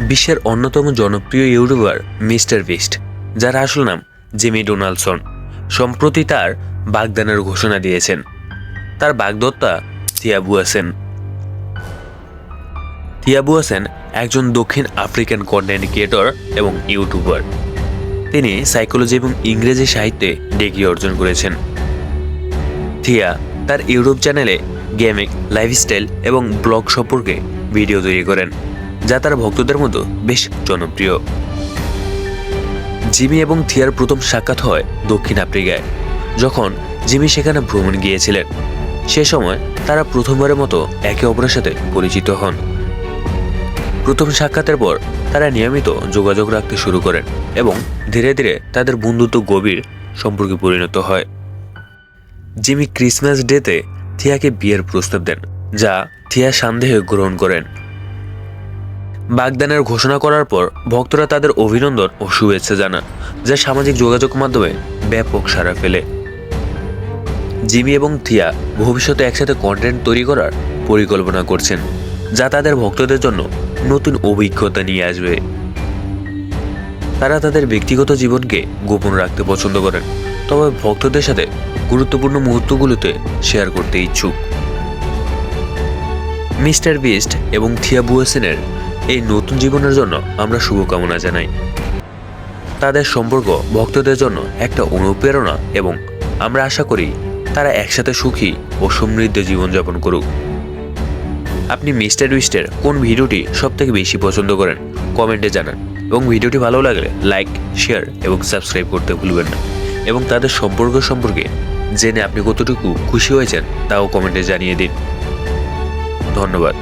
বিশ্বের অন্যতম জনপ্রিয় ইউটিউবার মিস্টার বিস্ট, যার আসল নাম জিমি ডোনাল্ডসন সম্প্রতি তার বাগদানের ঘোষণা দিয়েছেন। তার বাগদত্তা তিয়াবু হাসেন তিয়াবু হাসেন একজন দক্ষিণ আফ্রিকান কন্টেন্ট ক্রিয়েটর এবং ইউটিউবার। তিনি সাইকোলজি এবং ইংরেজি সাহিত্যে ডিগ্রি অর্জন করেছেন। থিয়া তার ইউটিউব চ্যানেলে গেমিং লাইফস্টাইল এবং ব্লগ সম্পর্কে ভিডিও তৈরি করেন। যা তার ভক্তদের মতো বেশ জনপ্রিয়। জিমি এবং থিয়ার প্রথম সাক্ষাৎ হয় দক্ষিণ আফ্রিকায়, যখন জিমি সেখানে ভ্রমণ গিয়েছিলেন। সে সময় তারা প্রথমবারের মতো একে অপরের সাথে পরিচিত হন। প্রথম সাক্ষাতের পর তারা নিয়মিত যোগাযোগ রাখতে শুরু করেন এবং ধীরে ধীরে তাদের বন্ধুত্ব গভীর সম্পর্কে পরিণত হয়। জিমি ক্রিসমাস ডেতে থিয়াকে বিয়ের প্রস্তাব দেন, যা থিয়া সন্দেহে গ্রহণ করেন। বাগদানের ঘোষণা করার পর ভক্তরা তাদের অভিনন্দন ও শুভেচ্ছা জানান, যা সামাজিক যোগাযোগ মাধ্যমে ব্যাপক সাড়া ফেলে। জিমি এবং থিয়া ভবিষ্যতে একসাথে কন্টেন্ট তৈরি করার পরিকল্পনা করছেন, যা তাদের ভক্তদের জন্য নতুন অভিজ্ঞতা নিয়ে আসবে। তারা তাদের ব্যক্তিগত জীবনকে গোপন রাখতে পছন্দ করেন, তবে ভক্তদের সাথে গুরুত্বপূর্ণ মুহূর্তগুলোতে শেয়ার করতে ইচ্ছুক। মিস্টার বিস্ট এবং থিয়া বুয়েসেনের এই নতুন জীবনের জন্য আমরা শুভকামনা জানাই। তাদের সম্পর্ক, ভক্তদের জন্য একটা অনুপ্রেরণা এবং আমরা আশা করি তারা একসাথে সুখী ও সমৃদ্ধ জীবনযাপন করুক। আপনি মিস্টার উইস্টের কোন ভিডিওটি সবথেকে বেশি পছন্দ করেন, কমেন্টে জানান এবং ভিডিওটি ভালো লাগলে লাইক, শেয়ার এবং সাবস্ক্রাইব করতে ভুলবেন না এবং তাদের সম্পর্ক সম্পর্কে জেনে আপনি কতটুকু খুশি হয়েছেন, তাও কমেন্টে জানিয়ে দিন। ধন্যবাদ।